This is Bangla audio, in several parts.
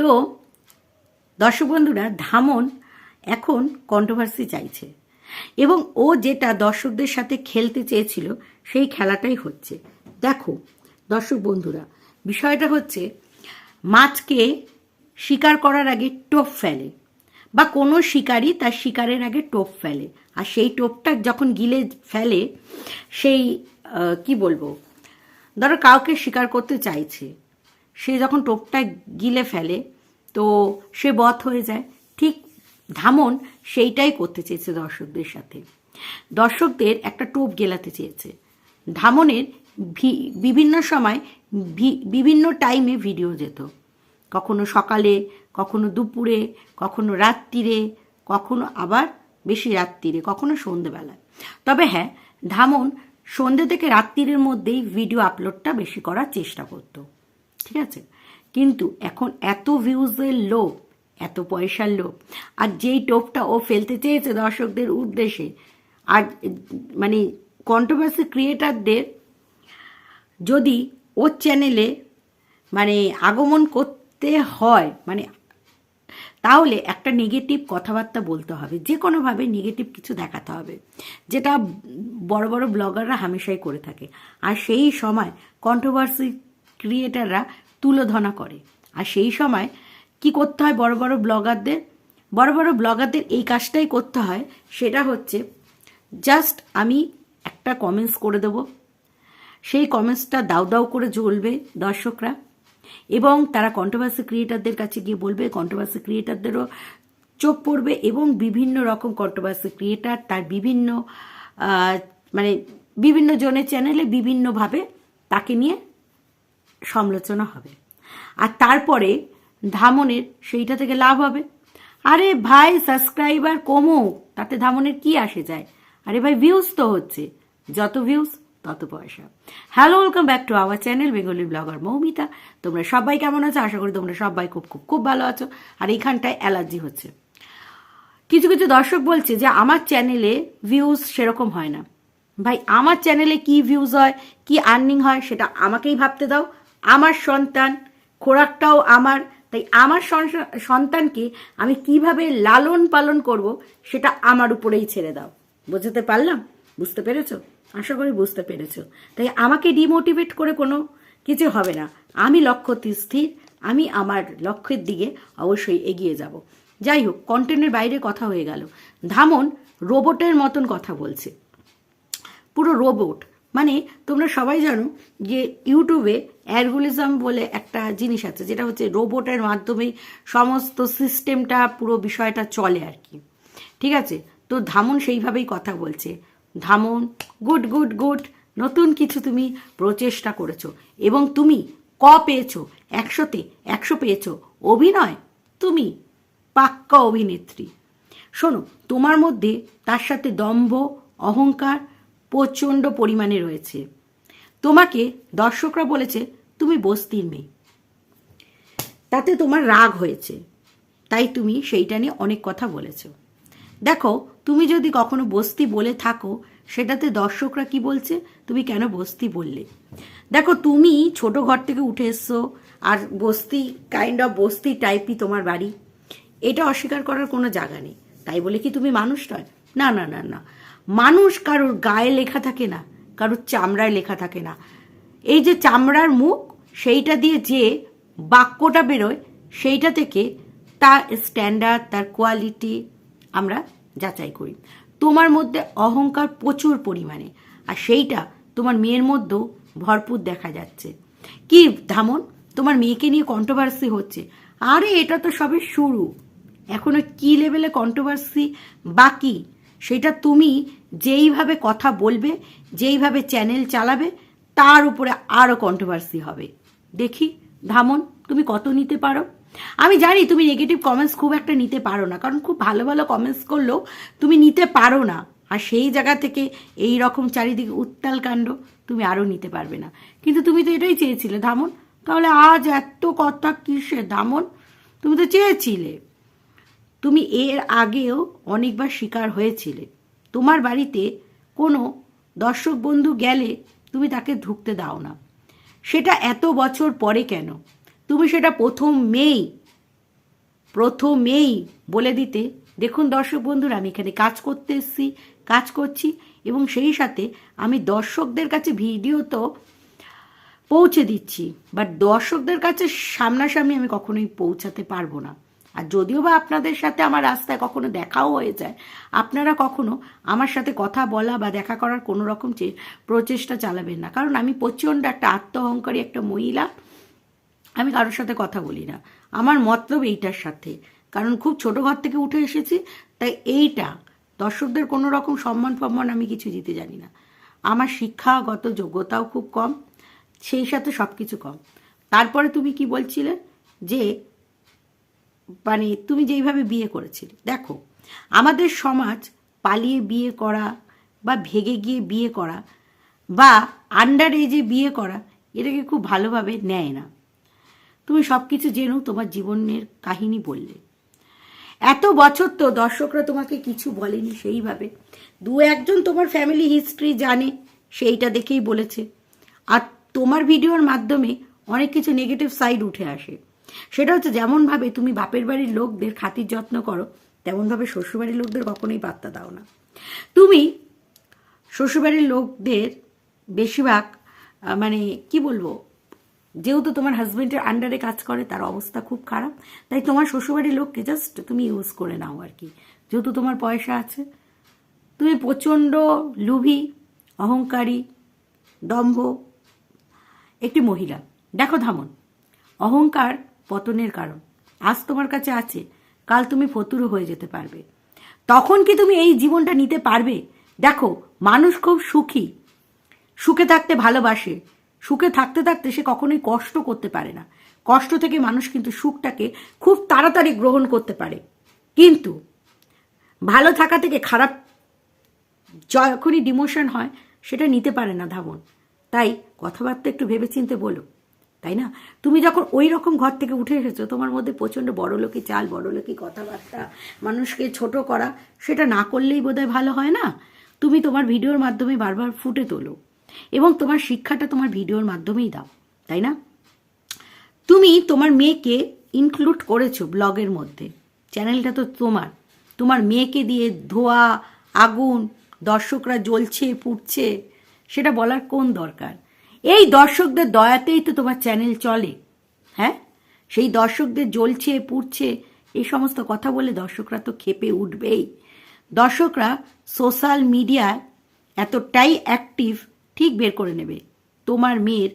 তো দর্শক বন্ধুরা, ধামন এখন কন্ট্রোভার্সি চাইছে এবং ও যেটা দর্শকদের সাথে খেলতে চেয়েছিল সেই খেলাটাই হচ্ছে। দেখো, দর্শক বন্ধুরা, বিষয়টা হচ্ছে মাছকে শিকার করার আগে টোপ ফেলে বা কোনো শিকারই তার শিকারের আগে টোপ ফেলে আর সেই টোপটা যখন গিলে ফেলে সেই কি বলব, ধরো কাউকে শিকার করতে চাইছে সে যখন টোপটা গিলে ফেলে, তো সে বধ হয়ে যায়। ঠিক ধামন সেইটাই করতে চেয়েছে দর্শকদের সাথে। দর্শকদের একটা টোপ গেলাতে চেয়েছে। ধামনের বিভিন্ন সময় বিভিন্ন টাইমে ভিডিও যেত। কখনো সকালে, কখনো দুপুরে, কখনো রাত্রিরে, কখনো আবার বেশি রাত্রিরে, কখনো সন্ধেবেলায়। তবে হ্যাঁ ধামন সন্ধে থেকে রাত্রিরের মধ্যেই ভিডিও আপলোডটা বেশি করার চেষ্টা করতো। ঠিক আছে? কিন্তু এখন এত ভিউজের লোভ, এত পয়সার লোভ, আর যেই টোপটা ও ফেলতে চেয়েছে দর্শকদের উদ্দেশ্যে, আর মানে কন্ট্রোভার্সি ক্রিয়েটারদের যদি ওর চ্যানেলে মানে আগমন করতে হয় মানে তাহলে একটা নেগেটিভ কথাবার্তা বলতে হবে, যে কোনোভাবে নেগেটিভ কিছু দেখাতে হবে, যেটা বড় বড় ব্লগাররা হামেশাই করে থাকে। আর সেই সময় কন্ট্রোভার্সি ক্রিয়েটাররা তুলোধনা করে। আর সেই সময় কি করতে হয় বড় বড় ব্লগারদের? বড় বড় ব্লগারদের এই কাজটাই করতে হয়, সেটা হচ্ছে জাস্ট আমি একটা কমেন্টস করে দেবো। সেই কমেন্টসটা দাউ দাউ করে জ্বলবে দর্শকরা। এবং তারা কন্ট্রোভার্সি ক্রিয়েটারদের কাছে গিয়ে বলবে কন্ট্রোভার্সি ক্রিয়েটারদেরও চোখ পড়বে এবং বিভিন্ন রকম কন্ট্রোভার্সি ক্রিয়েটার তার বিভিন্ন মানে বিভিন্ন জনের চ্যানেলে বিভিন্নভাবে তাকে নিয়ে সমালোচনা হবে। আর তারপরে ধামনের সেইটা থেকে লাভ হবে। আরে ভাই সাবস্ক্রাইবার কমুক তাতে ধামনের কি আসে যায়? আরে ভাই ভিউজ তো হচ্ছে। যত ভিউজ তত পয়সা। Hello welcome back to our channel Bengali blogger Moumita. তোমরা সবাই কেমন আছো? আশা করি তোমরা সবাই খুব খুব খুব ভালো আছো। আর এইখানটায় অ্যালার্জি হচ্ছে। কিছু কিছু দর্শক বলছে যে, আমার চ্যানেলে ভিউজ সেরকম হয় না। ভাই, আমার চ্যানেলে কি ভিউজ হয়, কি আর্নিং হয়, সেটা আমাকেই ভাবতে দাও। আমার সন্তান, খোরাকটাও আমার। তাই আমার সন্তানকে আমি কীভাবে লালন পালন করব সেটা আমার উপরেই ছেড়ে দাও। বুঝতে পারলাম? বুঝতে পেরেছ? আশা করি বুঝতে পেরেছ। তাই আমাকে ডিমোটিভেট করে কোনো কিছু হবে না। আমি লক্ষ্য স্থির। আমি আমার লক্ষ্যের দিকে অবশ্যই এগিয়ে যাব। যাই হোক কন্টেন্টের বাইরে কথা হয়ে গেল। ধামন রোবটের মতন কথা বলছে। পুরো রোবট মানে তোমরা সবাই জানো যে ইউটিউবে অ্যালগোরিজম বলে একটা জিনিস আছে, যেটা হচ্ছে রোবটের মাধ্যমে সমস্ত সিস্টেমটা, পুরো বিষয়টা চলে আর কি। ঠিক আছে? তো ধামন সেইভাবেই কথা বলছে। ধামন, গুড গুড গুড, নতুন কিছু তুমি প্রচেষ্টা করেছ এবং তুমি ক পেয়েছ? একশোতে একশো পেয়েছ। অভিনয়? তুমি পাক্কা অভিনেত্রী। শোনো, তোমার মধ্যে তার সাথে দম্ভ, অহংকার প্রচণ্ড পরিমাণে রয়েছে। তোমাকে দর্শকরা বলেছে, তুমি বস্তির মেয়ে। তাতে তোমার রাগ হয়েছে। তাই তুমি সেইটা নিয়ে অনেক কথা বলেছ। দেখো, তুমি যদি কখনো বস্তি বলে থাকো, সেটাতে দর্শকরা কি বলছে? তুমি কেন বস্তি বললে? দেখো, তুমি ছোট ঘর থেকে উঠে এসছো, আর বস্তি কাইন্ড অফ বস্তি টাইপই তোমার বাড়ি। এটা অস্বীকার করার কোনো জায়গা নেই। তাই বলে কি তুমি মানুষ নয়? না না না না। মানুষ কারোর গায়ে লেখা থাকে না, কারোর চামড়ায় লেখা থাকে না। এই যে চামড়ার মুখ, সেইটা দিয়ে যে বাক্যটা বেরোয়, সেইটা থেকে তার স্ট্যান্ডার্ড তার কোয়ালিটি আমরা যাচাই করি। তোমার মধ্যে অহংকার প্রচুর পরিমাণে, আর সেইটা তোমার মেয়ের মধ্যেও ভরপুর দেখা যাচ্ছে। কি ধামন? তোমার মেয়েকে নিয়ে কন্ট্রোভার্সি হচ্ছে। আরে, এটা তো সবে শুরু। এখনও কি লেভেলে কন্ট্রোভার্সি বাকি সেটা তুমি যেইভাবে কথা বলবে, যেইভাবে চ্যানেল চালাবে, তার উপরে আরও কন্ট্রোভার্সি হবে। দেখি, ধামন, তুমি কত নিতে পারো? আমি জানি তুমি নেগেটিভ কমেন্টস খুব একটা নিতে পারো না, কারণ খুব ভালো ভালো কমেন্টস করলেও তুমি নিতে পারো না। আর সেই জায়গা থেকে এই রকম চারিদিকে উত্তাল কাণ্ড তুমি আরও নিতে পারবে না। কিন্তু তুমি তো এটাই চেয়েছিলে, ধামন। তাহলে আজ এত কথা কিসে ধামন, তুমি তো চেয়েছিলে। তুমি এর আগেও অনেকবার শিকার হয়েছিলে। তোমার বাড়িতে কোনো দর্শক বন্ধু গেলে তুমি তাকে ঢুকতে দাও না। সেটা এত বছর পরে কেন? তুমি সেটা প্রথম মেয়েই প্রথমেই বলে দিতে, দেখুন দর্শক বন্ধুরা, আমি এখানে কাজ করতে এসেছি, কাজ করছি, এবং সেই সাথে আমি দর্শকদের কাছে ভিডিও তো পৌঁছে দিচ্ছি বাট দর্শকদের কাছে সামনাসামনি আমি কখনোই পৌঁছাতে পারব না। আর যদিও বা আপনাদের সাথে আমার রাস্তায় কখনো দেখাও হয়ে যায়, আপনারা কখনো আমার সাথে কথা বলা বা দেখা করার কোনো রকম প্রচেষ্টা চালাবেন না। কারণ আমি প্রচণ্ড একটা আত্ম অহংকারী একটা মহিলা। আমি কারোর সাথে কথা বলি না। আমার মতলব এইটার সাথে। কারণ খুব ছোট ঘর থেকে উঠে এসেছি, তাই এইটা, দর্শকদের কোনো রকম সম্মান ফম্মান আমি কিছু দিতে জানি না। আমার শিক্ষাগত যোগ্যতাও খুব কম, সেই সাথে সব কিছু কম। তারপরে তুমি কি বলছিলে? যে মানে তুমি যেইভাবে বিয়ে করেছিলে, দেখো, আমাদের সমাজ পালিয়ে বিয়ে করা বা ভেগে গিয়ে বিয়ে করা বা আন্ডার এজে বিয়ে করা, এটাকে খুব ভালোভাবে নেয় না। তুমি সব কিছু জেনেও তোমার জীবনের কাহিনী বললে। এত বছর তো দর্শকরা তোমাকে কিছু বলেনি সেইভাবে। দু একজন তোমার ফ্যামিলি হিস্ট্রি জানে, সেইটা দেখেই বলেছে। আর তোমার ভিডিওর মাধ্যমে অনেক কিছু নেগেটিভ সাইড উঠে আসে। সেটা হচ্ছে যেমনভাবে তুমি বাপের বাড়ির লোকদের খাতির যত্ন করো, তেমনভাবে শ্বশুরবাড়ির লোকদের কখনোই পাত্তা দাও না। তুমি শ্বশুরবাড়ির লোকদের বেশিরভাগ মানে কি বলব, যেহেতু তোমার হাজব্যান্ডের আন্ডারে কাজ করে, তার অবস্থা খুব খারাপ, তাই তোমার শ্বশুরবাড়ির লোককে জাস্ট তুমি ইউজ করে নাও আর কি। যেহেতু তোমার পয়সা আছে, তুমি প্রচণ্ড লুভি, অহংকারী, দম্ভ, একটি মহিলা। দেখো ধামন, অহংকার পতনের কারণ। আজ তোমার কাছে আছে। কাল তুমি ফতুরও হয়ে যেতে পারবে। তখন কি তুমি এই জীবনটা নিতে পারবে? দেখো, মানুষ খুব সুখী। সুখে থাকতে ভালোবাসে। সুখে থাকতে থাকতে সে কখনোই কষ্ট করতে পারে না। কষ্ট থেকে মানুষ কিন্তু সুখটাকে খুব তাড়াতাড়ি গ্রহণ করতে পারে। কিন্তু ভালো থাকা থেকে খারাপ যখনই ডিমোশন হয়, সেটা নিতে পারে না ধাবন। তাই কথাবার্তা একটু ভেবেচিন্তে বলো। তাই না? তুমি যখন ওই রকম ঘর থেকে উঠে এসেছ, তোমার মধ্যে প্রচণ্ড বড়লোকি চাল, বড়লোকি কথাবার্তা, মানুষকে ছোট করা, সেটা না করলেই বোধহয় ভালো হয় না? তুমি তোমার ভিডিওর মাধ্যমে বারবার ফুটে তোলো এবং তোমার শিক্ষাটা তোমার ভিডিওর মাধ্যমেই দাও, তাই না? তুমি তোমার মেয়েকে ইনক্লুড করেছ ব্লগের মধ্যে, চ্যানেলটা তো তোমার। তোমার মেয়েকে দিয়ে ধোয়া, আগুন, দর্শকরা জ্বলছে, পুড়ছে, সেটা বলার কোন দরকার? এই দর্শকদের দয়াতেই তো তোমার চ্যানেল চলে হ্যাঁ? সেই দর্শকদের জ্বলছে, পুড়ছে, এই সমস্ত কথা বলে দর্শকরা তো খেপে উঠবেই। দর্শকরা সোশ্যাল মিডিয়ায় এতটাই অ্যাক্টিভ, ঠিক বের করে নেবে। তোমার মেয়ের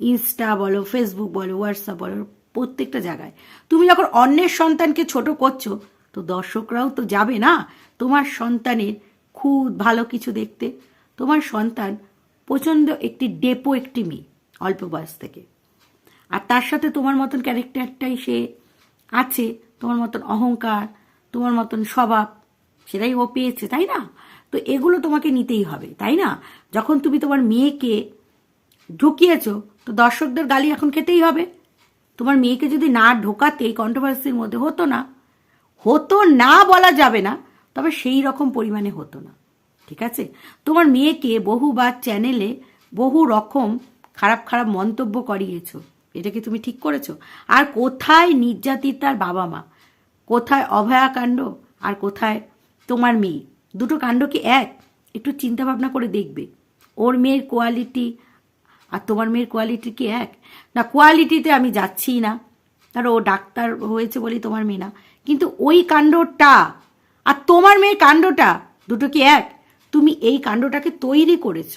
ইনস্টা বলো, ফেসবুক বলো, হোয়াটসঅ্যাপ বলো, প্রত্যেকটা জায়গায়। তুমি যখন অন্যের সন্তানকে ছোট করছ, তো দর্শকরাও তো যাবে না। তোমার সন্তানের খুব ভালো কিছু দেখতে। তোমার সন্তান প্রচণ্ড একটি ডেপো একটি মেয়ে, অল্প বয়স থেকে। আর তার সাথে তোমার মতন ক্যারেক্টারটাই সে আছে, তোমার মতন অহংকার, তোমার মতন স্বভাব, সেটাই ও পেয়েছে, তাই না? তো এগুলো তোমাকে নিতেই হবে, তাই না? যখন তুমি তোমার মেয়েকে ঢুকিয়েছ, তো দর্শকদের গালি এখন খেতেই হবে। তোমার মেয়েকে যদি না ঢোকাতে এই কন্ট্রোভার্সির মধ্যে হতো না হতো না বলা যাবে না, তবে সেই রকম পরিমাণে হতো না। ঠিক আছে? তোমার মেয়েকে বহুবার চ্যানেলে বহু রকম খারাপ খারাপ মন্তব্য করিয়েছো। এটাকে তুমি ঠিক করেছ? আর কোথায় নির্যাতিতার বাবা মা? কোথায় অভয়াকাণ্ড আর কোথায় তোমার মেয়ে? দুটো কাণ্ড কি এক? একটু চিন্তা ভাবনা করে দেখবে। ওর মেয়ের কোয়ালিটি আর তোমার মেয়ের কোয়ালিটি কি এক? না কোয়ালিটিতে আমি যাচ্ছি না। কারণ ও ডাক্তার হয়েছে বলেই তোমার মেয়ে না। কিন্তু ওই কাণ্ডটা আর তোমার মেয়ের কাণ্ডটা দুটো কি এক? তুমি এই কাণ্ডটাকে তৈরি করেছ,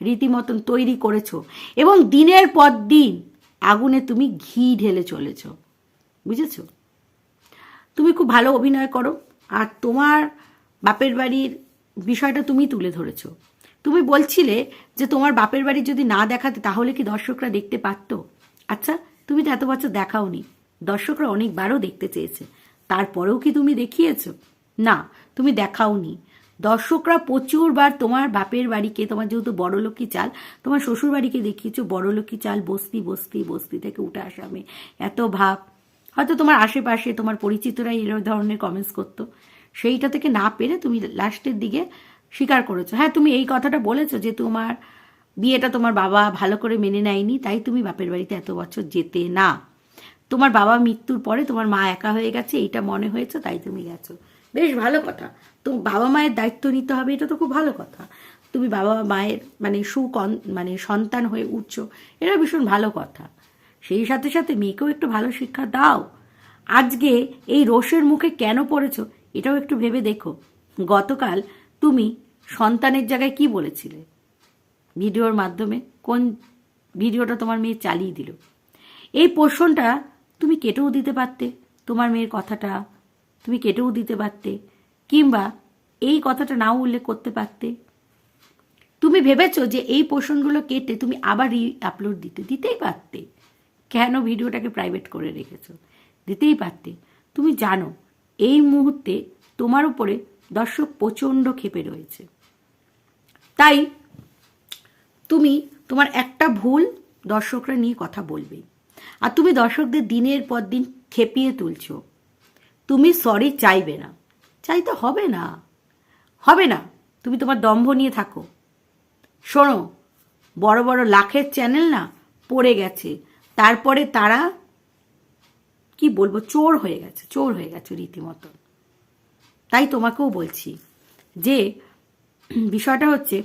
রীতিমতন তৈরি করেছ, এবং দিনের পর দিন আগুনে তুমি ঘি ঢেলে চলেছ। বুঝেছ? তুমি খুব ভালো অভিনয় করো, আর তোমার বাপের বাড়ির বিষয়টা তুমি তুলে ধরেছো। তুমি বলছিলে যে তোমার বাপের বাড়ি যদি না দেখাতে, তাহলে কি দর্শকরা দেখতে পারত? আচ্ছা তুমি তো এত বছর দেখাওনি, দর্শকরা অনেকবারও দেখতে চেয়েছে, তারপরেও কি তুমি দেখিয়েছো? না, তুমি দেখাওনি। দর্শকরা প্রচুরবার তোমার বাপের বাড়িকে, তোমার যেহেতু বড়লোকি চাল, তোমার শ্বশুর বাড়িকে দেখিয়েছো বড়লোকি চাল, বস্তি বস্তি বস্তি থেকে উঠে আসা এত ভাব। হয়তো তোমার আশেপাশে তোমার পরিচিতরাই এর ধরনের কমেন্টস করতো। সেইটা থেকে না পেরে তুমি লাস্টের দিকে স্বীকার করেছ। হ্যাঁ তুমি এই কথাটা বলেছ যে তোমার বিয়েটা তোমার বাবা ভালো করে মেনে নেয়নি, তাই তুমি বাপের বাড়িতে এত বছর যেতে না। তোমার বাবা মৃত্যুর পরে তোমার মা একা হয়ে গেছে, এইটা মনে হয়েছে, তাই তুমি গেছো। বেশ ভালো কথা। তো বাবা মায়ের দায়িত্ব নিতে হবে, এটা তো খুব ভালো কথা। তুমি বাবা মায়ের মানে সুকন মানে সন্তান হয়ে উঠছো, এটা ভীষণ ভালো কথা। সেই সাথে সাথে মেয়েকেও একটু ভালো শিক্ষা দাও। আজকে এই রোষের মুখে কেন পড়েছো, এটাও একটু ভেবে দেখো। গতকাল তুমি সন্তানের জায়গায় কি বলেছিলে? ভিডিওর মাধ্যমে কোন ভিডিওটা তোমার মেয়ে চালিয়ে দিল? এই পোষণটা তুমি কেটেও দিতে পারতে, তোমার মেয়ের কথাটা তুমি কেটেও দিতে পারতে, কিংবা এই কথাটা নাও উল্লেখ করতে পারতে। তুমি ভেবেছো যে এই পোষণগুলো কেটে তুমি আবার রি আপলোড দিতে, দিতেই পারতে। কেন ভিডিওটাকে প্রাইভেট করে রেখেছো? দিতেই পারতে। তুমি জানো, এই মুহূর্তে তোমার উপরে দর্শক প্রচণ্ড ক্ষেপে রয়েছে। তাই তুমি তোমার একটা ভুল দর্শকরা নিয়ে কথা বলবে। আর তুমি দর্শকদের দিনের পর দিন খেপিয়ে তুলছো। তুমি সরি চাইবে না। চাইতে হবে না। হবে না। তুমি তোমার দম্ভ নিয়ে থাকো। শোনো, বড় বড় লাখের চ্যানেল না পড়ে গেছে। তারপরে তারা কি বলব, চোর হয়ে গেছে, চোর হয়ে গেছে রীতিমতো। তাই তোমাকেও বলছি যে, বিষয়টা হচ্ছে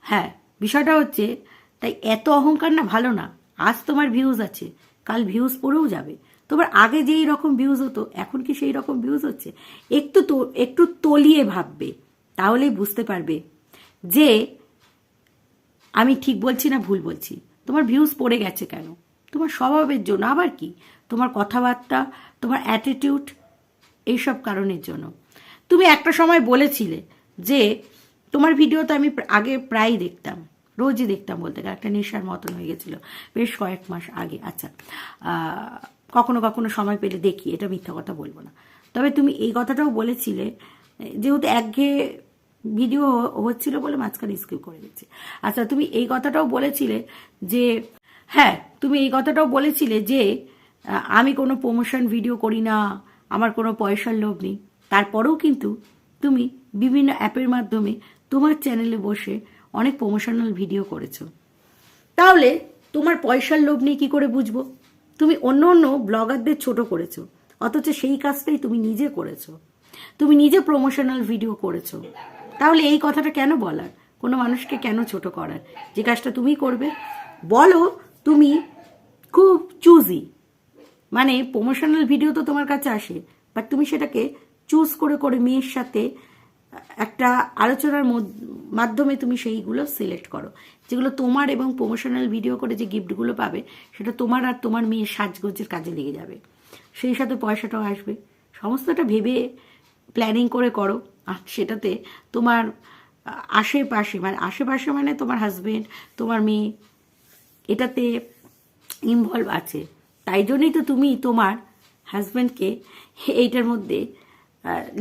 হ্যাঁ বিষয়টা হচ্ছে, তাই এত অহংকার না, ভালো না। আজ তোমার ভিউজ আছে, কাল ভিউজ পড়েও যাবে। তোমার আগে যেই রকম ভিউজ হতো, এখন কি সেই রকম ভিউজ হচ্ছে? একটু তো, একটু তলিয়ে ভাববে, তাহলেই বুঝতে পারবে যে আমি ঠিক বলছি না ভুল বলছি। তোমার ভিউজ পড়ে গেছে কেন? তোমার স্বভাবের জন্য। আবার কি? তোমার কথাবার্তা, তোমার অ্যাটিটিউড এইসব কারণের জন্য। তুমি একটা সময় বলেছিলে যে তোমার ভিডিও তো আমি আগে প্রায় দেখতাম, রোজই দেখতাম বলতে গেলে। একটা নেশার মতন হয়ে গেছিল বেশ কয়েক মাস আগে। আচ্ছা কখনো কখনো সময় পেলে দেখি, এটা মিথ্যা কথা বলব না। তবে তুমি এই কথাটাও বলেছিলে, যেহেতু একঘেয়ে ভিডিও হচ্ছিল বলে মাঝখানে স্কিপ করে দিচ্ছি। আচ্ছা তুমি এই কথাটাও বলেছিলে যে হ্যাঁ তুমি এই কথাটাও বলেছিলে যে, আমি কোনো প্রমোশন ভিডিও করি না, আমার কোনো পয়সার লোভ নেই। তারপরেও কিন্তু তুমি বিভিন্ন অ্যাপের মাধ্যমে তোমার চ্যানেলে বসে অনেক প্রমোশনাল ভিডিও করেছ। তাহলে তোমার পয়সার লোভ নিয়ে কি করে বুঝব? তুমি অন্য অন্য ব্লগারদের ছোট করেছ, অথচ সেই কাজটাই তুমি নিজে করেছ। তুমি নিজে প্রমোশনাল ভিডিও করেছ। তাহলে এই কথাটা কেন বলার? কোনো মানুষকে কেন ছোট করার? যে কাজটা তুমি করবে, বলো তুমি খুব চুজি মানে প্রমোশনাল ভিডিও তো তোমার কাছে আসে বাট তুমি সেটাকে চুজ করে করে মেয়ের সাথে একটা আলোচনার মধ্য- মাধ্যমে তুমি সেইগুলো সিলেক্ট করো। যেগুলো তোমার এবং প্রমোশনাল ভিডিও করে যে গিফটগুলো পাবে, সেটা তোমার আর তোমার মেয়ের সাজগোজের কাজে লেগে যাবে। সেই সাথে পয়সাটাও আসবে। সমস্তটা ভেবে প্ল্যানিং করে করো। আর সেটাতে তোমার আশেপাশে মানে আশেপাশে মানে তোমার হাজবেন্ড তোমার মেয়ে, এটাতে ইনভলভ আছে। তাই জন্যই তো তুমি তোমার হাজব্যান্ডকে এইটার মধ্যে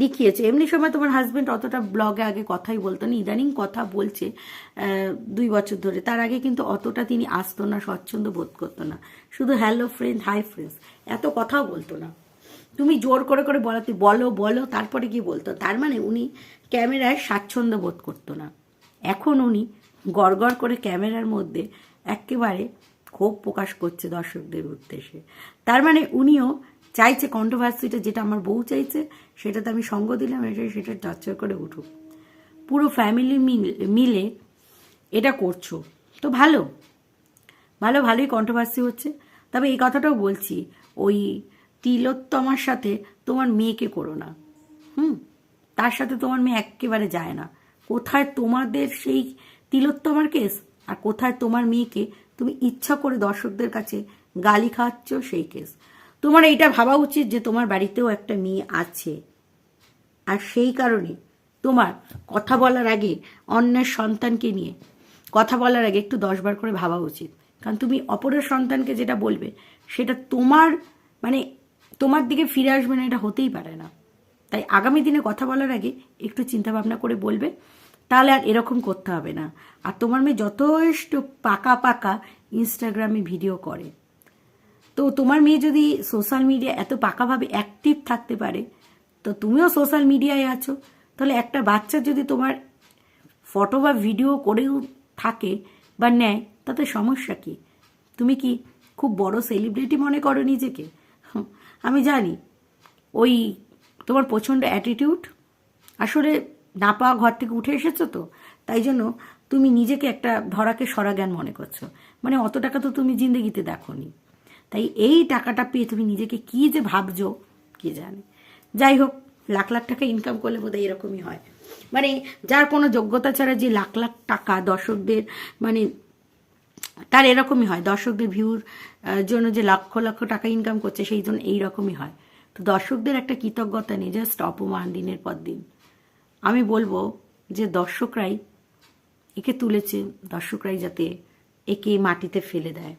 লিখিয়েছো। এমনি সময় তোমার হাজব্যান্ড অতটা ব্লগে আগে কথাই বলতো না, ইদানিং কথা বলছে দুই বছর ধরে। তার আগে কিন্তু অতটা তিনি আসতো না, স্বচ্ছন্দ বোধ করতো না। শুধু হ্যালো ফ্রেন্ড হাই ফ্রেন্ডস এত কথাও বলতো না। তুমি জোর করে করে বলাতে বলো বলো, তারপরে কি বলতো? তার মানে উনি ক্যামেরায় স্বাচ্ছন্দ্য বোধ করতো না। এখন উনি গড়গড় করে ক্যামেরার মধ্যে একেবারে ক্ষোভ প্রকাশ করছে দর্শকদের উদ্দেশ্যে। তার মানে উনিও চাইছে কন্ট্রোভার্সিটা যেটা আমার বউ চাইছে সেটাতে আমি সঙ্গ দিলাম এটা সেটা চর্চা করে উঠুক। পুরো ফ্যামিলি মিলে এটা করছ। তো ভালো। ভালো, ভালোই কন্ট্রোভার্সি হচ্ছে। তবে এই কথাটাও বলছি, ওই তিলোত্তমার সাথে তোমার মেয়েকে করো না। হুম? তার সাথে তোমার মেয়ে একেবারে যায় না। কোথায় তোমাদের সেই তিলোত্তমার কেস আর কোথায় তোমার মেয়েকে তুমি ইচ্ছা করে দর্শকদের কাছে গালি খাওয়াচ্ছ সেই কেস তোমার এইটা ভাবা উচিত যে তোমার বাড়িতেও একটা মেয়ে আছে। আর সেই কারণে তোমার কথা বলার আগে অন্যের সন্তানকে নিয়ে কথা বলার আগে একটু দশবার করে ভাবা উচিত। কারণ তুমি অপরের সন্তানকে যেটা বলবে, সেটা তোমার মানে তোমার দিকে ফিরে আসবে না, এটা হতেই পারে না। তাই আগামী দিনে কথা বলার আগে একটু চিন্তা ভাবনা করে বলবে, তাহলে আর এরকম করতে হবে না। আর তোমার মেয়ে যথেষ্ট পাকা পাকা ইনস্টাগ্রামে ভিডিও করে। তো তোমার মেয়ে যদি সোশ্যাল মিডিয়া এত পাকাভাবে অ্যাক্টিভ থাকতে পারে, তো তুমিও সোশ্যাল মিডিয়ায় আছো। তাহলে একটা বাচ্চা যদি তোমার ফটো বা ভিডিও করেও থাকে বা নেয়, তাতে সমস্যা কি? তুমি কি খুব বড় সেলিব্রিটি মনে করো নিজেকে? আমি জানি, ওই তোমার প্রচণ্ড অ্যাটিটিউড আসলে না পাওয়া ঘর থেকে উঠে এসেছ তো, তাই জন্য তুমি নিজেকে একটা ধরাকে সরা জ্ঞান মনে করছ। মানে অত টাকা তো তুমি জিন্দগিতে দেখোনি। তাই এই টাকাটা পেয়ে তুমি নিজেকে কি যে ভাবছ, কে জানে। যাই হোক, লাখ লাখ টাকা ইনকাম করলে বোধহয় এরকমই হয়। মানে যার কোনো যোগ্যতা ছাড়া যে লাখ লাখ টাকা দর্শকদের মানে তার এরকমই হয়। দর্শকদের ভিউর জন্য যে লক্ষ লক্ষ টাকা ইনকাম করছে, সেই জন্য এইরকমই হয়। তো দর্শকদের একটা কৃতজ্ঞতা নেই জাস্ট অপমান দিনের পর দিন। আমি বলব যে দর্শকরাই একে তুলেছে, দর্শকরাই যাতে একে মাটিতে ফেলে দেয়।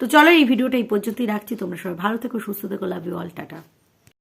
তো চলো এই ভিডিওটা এই পর্যন্তই রাখছি। তোমরা সবাই ভালো থেকো, সুস্থ থেকো লাভ ইউ অল টাটা।